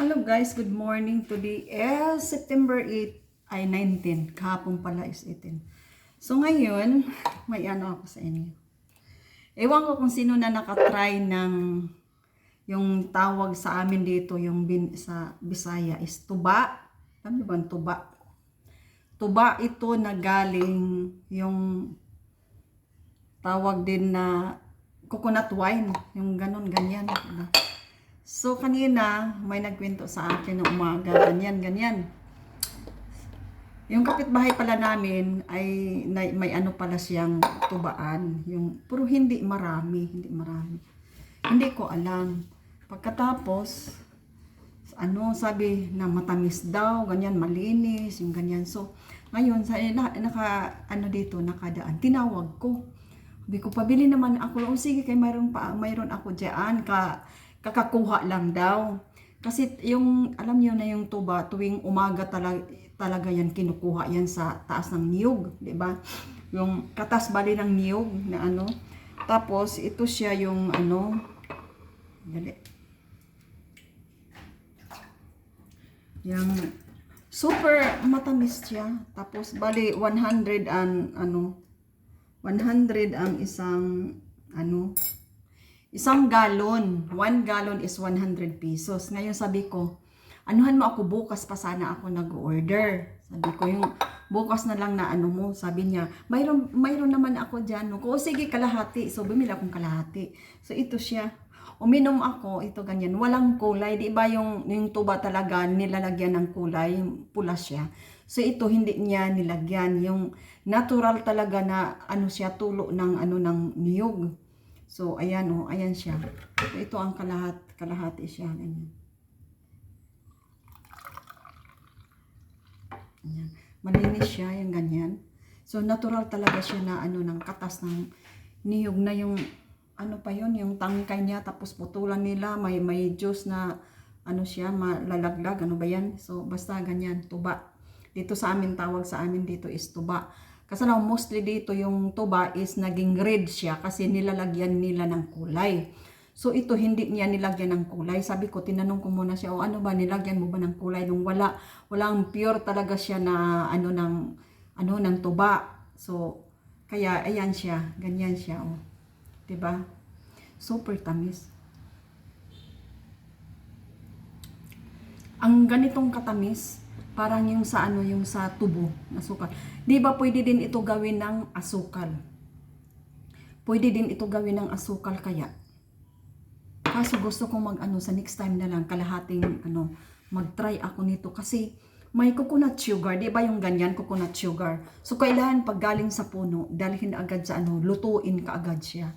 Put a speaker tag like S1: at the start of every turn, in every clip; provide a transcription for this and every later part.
S1: Hello guys, good morning. Today is September 8, ay 19. Kahapon pala is 18. So ngayon, may ano ako sa inyo. Ewan ko kung sino na nakatry ng yung tawag sa amin dito, yung bin, sa Bisaya is tuba. Alam niyo ba tuba? Tuba ito na galing yung tawag din na coconut wine. Yung ganon, ganyan. Diba? So, kanina, may nagkwento sa akin ng umaga, ganyan, ganyan. Yung kapitbahay pala namin ay na, may ano pala siyang tubaan. Yung, pero hindi marami, hindi marami. Hindi ko alam. Pagkatapos, ano, sabi na matamis daw, ganyan, malinis, yung ganyan. So, ngayon, sa, na, naka, ano dito, nakadaan, tinawag ko. Sabi ko, pabili naman ako. O sige, kay mayroon pa, mayroon ako diyan ka, kakakuha lang daw. Kasi yung, alam niyo na yung tuba, tuwing umaga talaga, talaga yan kinukuha yan sa taas ng niyog, di ba? Yung katas bali ng niyog na ano. Tapos, ito siya yung ano, dali. Yung super matamis siya. Tapos, bali 100 and ano, 100 ang isang ano, isang galon. One gallon is 100 pesos. Ngayon sabi ko, anuhan mo ako bukas pa sana ako nag-order. Sabi ko yung bukas na lang na ano mo, sabi niya, mayroon, mayroon naman ako dyan. No? O sige, kalahati. So, bumili akong kalahati. So, ito siya. Uminom ako, ito ganyan. Walang kulay. Di ba yung, yung tuba talaga nilalagyan ng kulay, pula siya. So, ito hindi niya nilagyan. Yung natural talaga na ano siya, tulo ng ano ng niyog. So, ayan oh, ayan siya. So, ito ang kalahat, kalahati siya. Ganyan. Ayan. Malinis siya, yung ganyan. So, natural talaga siya na ano ng katas ng niyog na yung ano pa yon yung tangkay niya tapos putulan nila may may juice na ano siya malalaglag ano ba yan so basta ganyan tuba dito sa amin tawag sa amin dito is tuba kasi na mostly dito yung tuba is naging red siya kasi nilalagyan nila ng kulay. So ito hindi niya nilagyan ng kulay. Sabi ko tinanong ko muna siya, "O ano ba nilagyan mo ba ng kulay?" Nung wala, walang pure talaga siya na ano ng ano ng tuba. So kaya ayan siya, ganyan siya oh. 'Di ba? Super tamis. Ang ganitong katamis, parang yung sa ano, yung sa tubo na sukal. Di ba pwede din ito gawin ng asukal? Pwede din ito gawin ng asukal kaya. Kaso gusto kong mag ano sa next time na lang kalahating ano mag-try ako nito kasi may coconut sugar, di ba yung ganyan coconut sugar. So kailangan pag galing sa puno, dalhin agad sa ano, lutuin ka agad siya.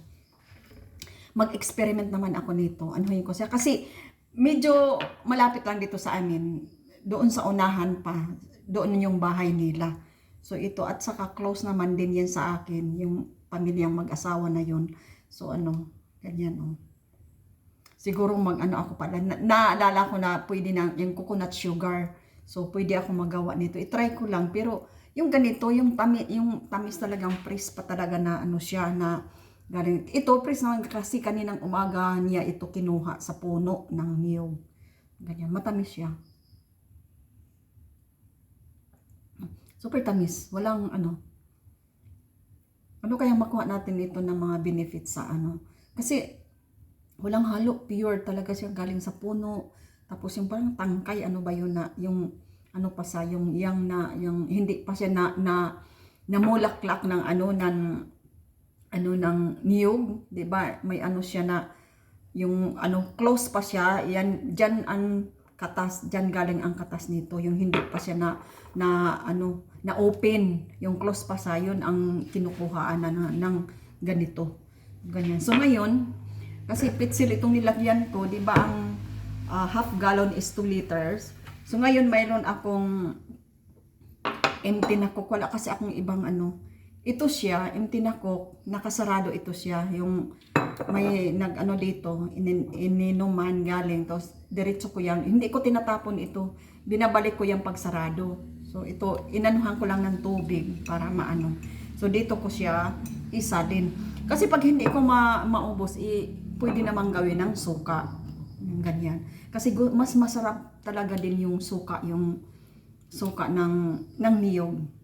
S1: Mag-experiment naman ako nito. Anuhin ko siya kasi medyo malapit lang dito sa amin. Doon sa unahan pa, doon yung bahay nila. So ito at saka close naman din yan sa akin, yung pamilyang mag-asawa na yun. So ano, ganyan oh. Siguro mag ano ako pala, na, naalala ko na pwede na yung coconut sugar. So pwede ako magawa nito. I-try ko lang pero yung ganito, yung tami, yung tamis talagang press pa talaga na ano siya na galing. Ito press naman kasi kaninang umaga niya ito kinuha sa puno ng niyog. Ganyan, matamis siya. Super tamis. Walang ano. Ano kaya makuha natin ito ng mga benefits sa ano? Kasi walang halo, pure talaga siya galing sa puno. Tapos yung parang tangkay, ano ba yun na, yung ano pa sa, yung yang na, yung hindi pa siya na, na namulaklak ng ano, ng ano ng niyog, 'di ba? May ano siya na yung ano close pa siya, yan diyan ang katas, diyan galing ang katas nito, yung hindi pa siya na na ano, na open, yung close pa sa yun ang kinukuhaan na, na ng ganito. Ganyan. So ngayon, kasi pitsil itong nilagyan ko, 'di ba ang ah, half gallon is 2 liters. So ngayon mayroon akong empty na coke. Wala kasi akong ibang ano. Ito siya, na coke. Nakasarado ito siya. Yung may nag ano dito, inin, ininuman galing. Tapos diretso ko yan. Hindi ko tinatapon ito. Binabalik ko yung pagsarado. So ito, inanuhan ko lang ng tubig para maano. So dito ko siya isa din. Kasi pag hindi ko ma maubos, i, pwede namang gawin ng suka. Yung ganyan. Kasi mas masarap talaga din yung suka, yung suka ng, ng niyog.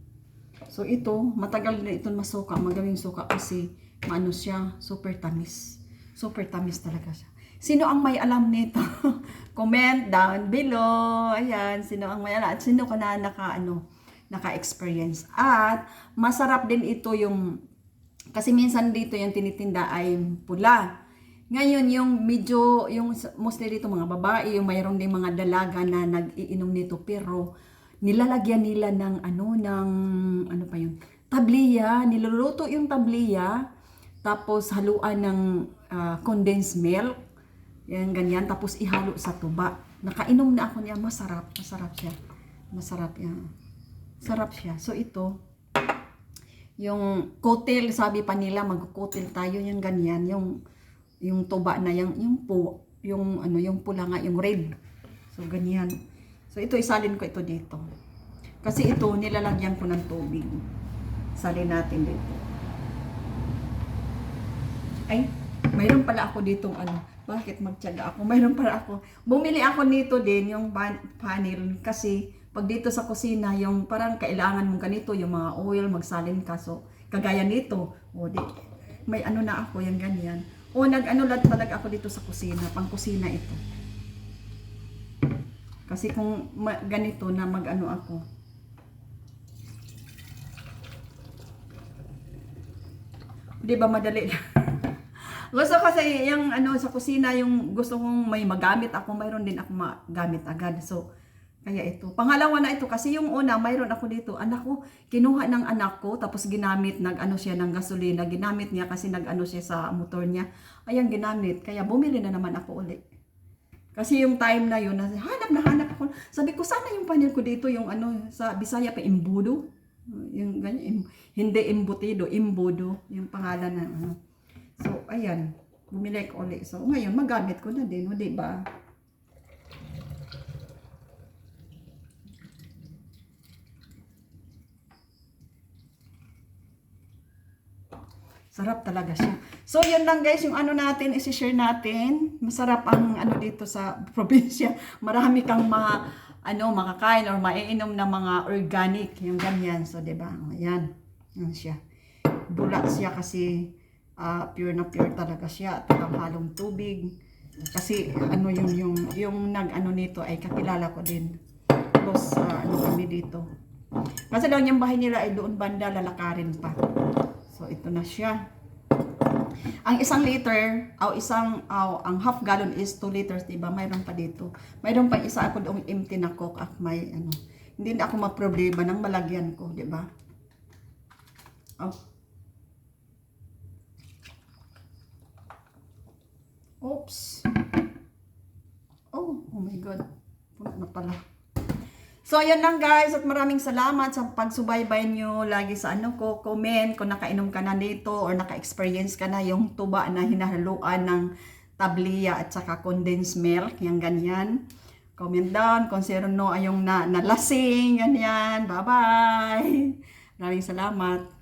S1: So ito, matagal na ito masuka, magaling suka kasi maano siya, super tamis. Super tamis talaga siya. Sino ang may alam nito? Comment down below. Ayan, sino ang may alam? At sino ka na naka, ano, naka-experience. At masarap din ito yung, kasi minsan dito yung tinitinda ay pula. Ngayon, yung medyo, yung mostly dito mga babae, yung mayroon din mga dalaga na nag-iinom nito, pero nilalagyan nila ng ano, ng, ano pa yun, tabliya, niluluto yung tabliya, tapos haluan ng ah, condensed milk, yan, ganyan, tapos ihalo sa tuba. Nakainom na ako niya, masarap, masarap siya. Masarap yan. Sarap siya. So ito, yung kotel, sabi pa nila, mag-kotel tayo, yung ganyan, yung yung tuba na yung yung po yung ano yung pula nga yung red. So ganyan so ito isalin ko ito dito. Kasi ito nilalagyan ko ng tubig. Salin natin dito. Ay mayroon pala ako ditong ano. Bakit magtiyaga ako? Mayroon pala ako. Bumili ako nito din yung ban- panel. Kasi pag dito sa kusina yung parang kailangan mong ganito yung mga oil magsalin ka. So kagaya nito. O di. May ano na ako yung ganyan. O nag-ano lang talaga ako dito sa kusina, pang kusina ito. Kasi kung ganito na mag-ano ako. Di ba madali lang? gusto kasi yung ano sa kusina, yung gusto kong may magamit ako, mayroon din ako magamit agad. So, kaya ito. Pangalawa na ito kasi yung una, mayroon ako dito. Anak ko, kinuha ng anak ko tapos ginamit, nag-ano siya ng gasolina. Ginamit niya kasi nag-ano siya sa motor niya. Ayan, ginamit. Kaya bumili na naman ako uli. Kasi yung time na yun, hanap na hanap ako. Sabi ko, sana yung panel ko dito, yung ano, sa Bisaya pa, imbudo. Yung ganyan, im- hindi imbutido, imbudo. Yung pangalan na ano. So, ayan. Bumili ko uli. So, ngayon, magamit ko na din, o, di ba? Sarap talaga siya. So, yun lang guys, yung ano natin, isi-share natin. Masarap ang ano dito sa probinsya. Marami kang ma, ano, makakain or maiinom na mga organic, yung ganyan. So, di ba? Ayan. Yan siya. Bulak siya kasi ah, pure na pure talaga siya. At halong tubig. Kasi ano yung yung yung nag-ano nito ay kakilala ko din. Close ah, ano kami dito. Kasi lang yung bahay nila ay doon banda lalakarin pa. So ito na siya. Ang isang liter, o isang, aw, ang half gallon is 2 liters, diba? Mayroon pa dito. Mayroon pa isa ako doong empty na coke at may, ano, hindi na ako maproblema ng malagyan ko, diba? Oh. Oops. Oh, oh my God. Puno na pala. So, ayan lang guys. At maraming salamat sa pagsubaybay nyo lagi sa ano ko. Comment kung nakainom ka na dito or naka-experience ka na yung tuba na hinahaluan ng tabliya at saka condensed milk. Yung ganyan. Comment down kung sino no ay yung na, nalasing. Ganyan. Bye-bye. Maraming salamat.